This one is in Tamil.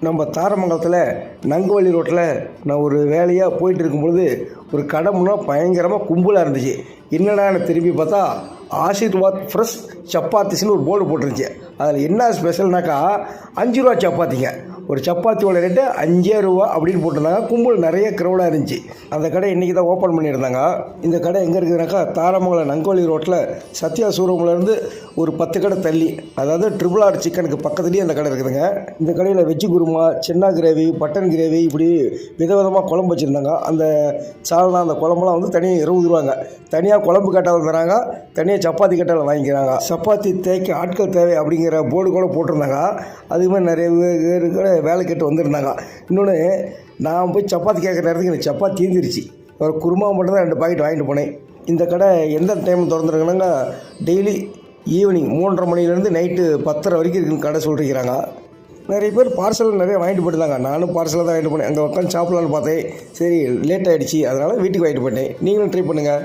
நம்ம தாரமங்கலத்தில் நங்குவழி ரோட்டில் நான் ஒரு வேலையாக போயிட்டு இருக்கும்பொழுது ஒரு கடை முன்னா பயங்கரமாக கும்பலாக இருந்துச்சு. என்னென்னா திரும்பி பார்த்தா ஆசீர்வாத் ஃப்ரெஷ் சப்பாத்திஸ்னு ஒரு போர்டு போட்டிருந்துச்சு. அதில் என்ன ஸ்பெஷல்னாக்கா அஞ்சு ரூபா சப்பாத்திங்க. ஒரு சப்பாத்தியோட ரேட்டு அஞ்சே ரூபா அப்படின்னு போட்டிருந்தாங்க. கும்பல் நிறைய க்ரௌடாக இருந்துச்சு. அந்த கடை இன்றைக்கி தான் ஓப்பன் பண்ணியிருந்தாங்க. இந்த கடை எங்கே இருக்குதுனாக்கா தாரமங்கலம் நங்கோலி ரோட்டில் சத்யா ஷோரூம்லேருந்து ஒரு பத்து கடை தள்ளி. அதாவது ட்ரிபிள் ஆர் சிக்கனுக்கு பக்கத்துலேயே அந்த கடை இருக்குதுங்க. இந்த கடையில் வெஜ்ஜு குருமா சின்ன கிரேவி பட்டன் கிரேவி இப்படி விதவிதமாக குழம்பு வச்சுருந்தாங்க. அந்த சால்னா அந்த குழம்புலாம் வந்து தனியாக இருபது ரூபாங்க தனியாக குழம்பு கேட்டாலும் தராங்க. தனியாக சப்பாத்தி கட்டால் வாங்கிக்கிறாங்க. சப்பாத்தி தேய்க்க ஆட்கள் தேவை அப்படிங்கிற அப்படிங்கிற போர்டு கூட போட்டிருந்தாங்க. அதுக்கு மாதிரி நிறைய பேர் கூட வேலை கேட்டு வந்திருந்தாங்க. இன்னொன்று நான் போய் சப்பாத்தி கேட்குற நேரத்துக்கு எனக்கு சப்பாத்தி தீர்ந்துருச்சு ஒரு குருமா மட்டும் தான் ரெண்டு பாக்கெட் வாங்கிட்டு போனேன். இந்த கடை எந்த டைம் திறந்துருக்குனாங்க? டெய்லி ஈவினிங் மூன்றரை மணிலேருந்து நைட்டு பத்தரை வரைக்கும் இருக்குன்னு கடை சொல்லிருக்கிறாங்க. நிறைய பேர் பார்சல் நிறைய வாங்கிட்டு போயிருந்தாங்க நானும் பார்சலாக தான் வாங்கிட்டு போனேன். அங்கே உட்காந்து சாப்பிட்லான்னு பார்த்தேன். சரி லேட் ஆகிடுச்சி அதனால் வீட்டுக்கு வாங்கிட்டு போயிட்டேன். நீங்களும் ட்ரை பண்ணுங்கள்